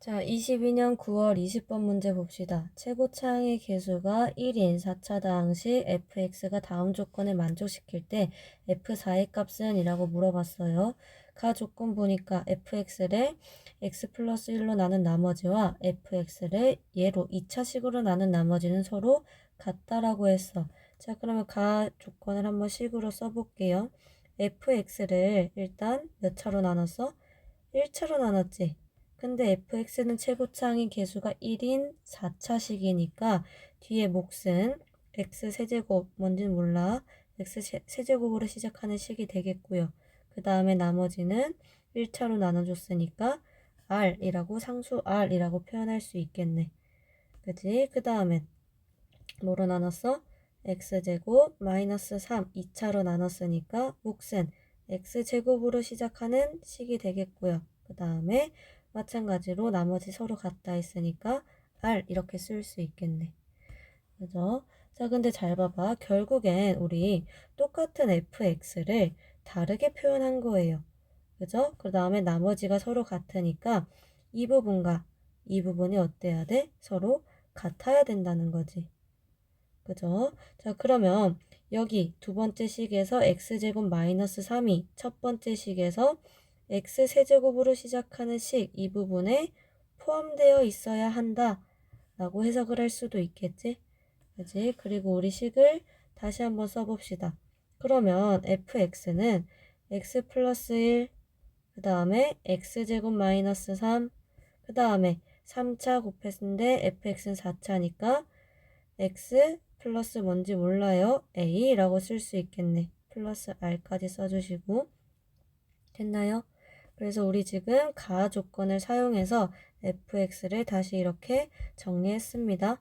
자, 22년 9월 20번 문제 봅시다. 최고차항의 개수가 1인 4차 당시 fx가 다음 조건을 만족시킬 때 f4의 값은 이라고 물어봤어요. 가 조건 보니까 fx를 x 플러스 1로 나눈 나머지와 fx를 얘로 2차식으로 나눈 나머지는 서로 같다라고 했어. 자, 그러면 가 조건을 한번 식으로 써볼게요. fx를 일단 몇 차로 나눴어? 1차로 나눴지. 근데 fx는 최고차항인 개수가 1인 4차식이니까 뒤에 몫은 x 세제곱 뭔진 몰라. x 세- 세제곱으로 시작하는 식이 되겠고요. 그 다음에 나머지는 1차로 나눠줬으니까 r이라고 상수 r이라고 표현할 수 있겠네. 그지? 그 다음에 뭐로 나눴어? x제곱 마이너스 3 2차로 나눴으니까 몫은 x제곱으로 시작하는 식이 되겠고요. 그 다음에 마찬가지로 나머지 서로 같다 했으니까 r 이렇게 쓸 수 있겠네. 그죠? 자, 근데 잘 봐봐. 결국엔 우리 똑같은 fx를 다르게 표현한 거예요. 그죠? 그 다음에 나머지가 서로 같으니까 이 부분과 이 부분이 어때야 돼? 서로 같아야 된다는 거지. 그죠? 자, 그러면 여기 두 번째 식에서 x제곱 마이너스 3이 첫 번째 식에서 x 세제곱으로 시작하는 식 이 부분에 포함되어 있어야 한다 라고 해석을 할 수도 있겠지? 그지? 그리고 우리 식을 다시 한번 써봅시다. 그러면 fx는 x 플러스 1, 그 다음에 x제곱 마이너스 3, 그 다음에 3차 곱했는데 fx는 4차니까 x 플러스 뭔지 몰라요. a라고 쓸 수 있겠네. 플러스 r까지 써주시고 됐나요? 그래서 우리 지금 가 조건을 사용해서 fx를 다시 이렇게 정리했습니다.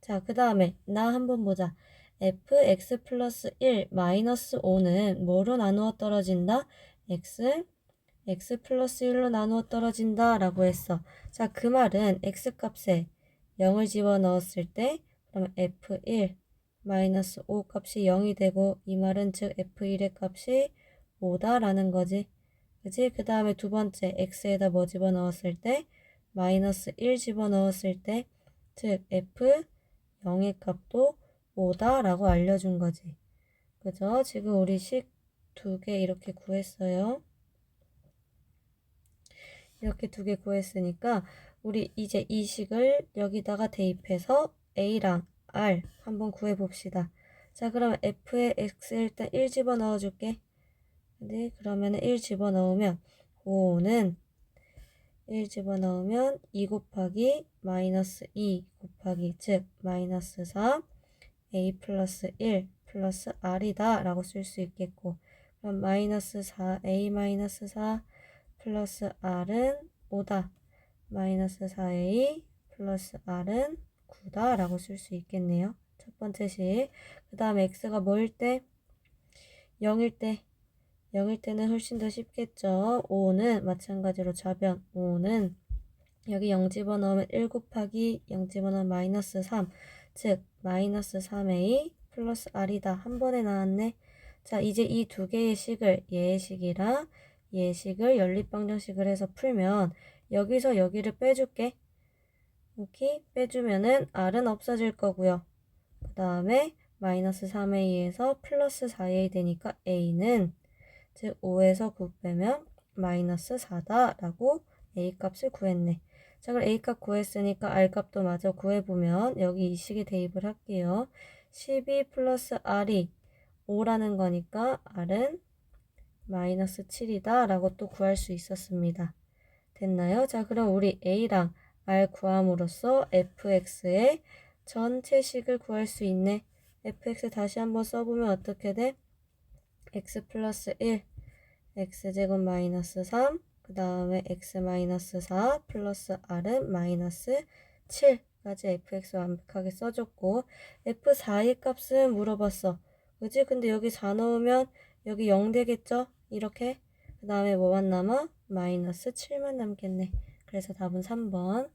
자, 그 다음에 나 한번 보자. fx 플러스 1 마이너스 5는 뭐로 나누어 떨어진다? x x 플러스 1로 나누어 떨어진다 라고 했어. 자, 그 말은 x 값에 0을 집어 넣었을 때 그러면 f1 마이너스 5 값이 0이 되고 이 말은 즉 f1의 값이 5다라는 거지. 그지? 그 다음에 두 번째 x에다 뭐 집어넣었을 때 마이너스 1 집어넣었을 때 즉 f 0의 값도 5다 라고 알려준 거지. 그죠? 지금 우리 식 두 개 이렇게 구했어요. 이렇게 두 개 구했으니까 우리 이제 이 식을 여기다가 대입해서 a랑 r 한번 구해 봅시다. 자, 그러면 f에 x 일단 1 집어 넣어 줄게. 네, 그러면 1 집어넣으면 5는 1 집어넣으면 2 곱하기 마이너스 2 곱하기 즉 마이너스 4 a 플러스 1 플러스 r이다 라고 쓸 수 있겠고 그럼 마이너스 4 a 마이너스 4 플러스 r은 5다 마이너스 4a 플러스 r은 9다 라고 쓸 수 있겠네요. 첫 번째 식 그 다음에 x가 뭐일 때? 0일 때 0일 때는 훨씬 더 쉽겠죠. 5는 마찬가지로 좌변 5는 여기 0 집어넣으면 1 곱하기 0 집어넣으면 마이너스 3. 즉 마이너스 3a 플러스 r이다. 한 번에 나왔네. 자 이제 이 두 개의 식을 얘의 식이랑 얘의 식을 연립방정식을 해서 풀면 여기서 여기를 빼줄게. 이렇게 빼주면은 r은 없어질 거고요. 그 다음에 마이너스 3a에서 플러스 4a 되니까 a는 즉 5에서 9 빼면 마이너스 4다라고 a 값을 구했네. 자 그럼 a 값 구했으니까 r 값도 마저 구해보면 여기 이 식에 대입을 할게요. 12 플러스 r이 5라는 거니까 r은 마이너스 7이다 라고 또 구할 수 있었습니다. 됐나요? 자 그럼 우리 a랑 r 구함으로써 fx의 전체식을 구할 수 있네. fx 다시 한번 써보면 어떻게 돼? X 플러스 1 x제곱 마이너스 3 그 다음에 x 마이너스 4 플러스 r은 마이너스 7까지 fx 완벽하게 써줬고 f4의 값은 물어봤어 그지? 근데 여기 4 넣으면 여기 0 되겠죠? 이렇게 그 다음에 뭐만 남아? 마이너스 7만 남겠네 그래서 답은 3번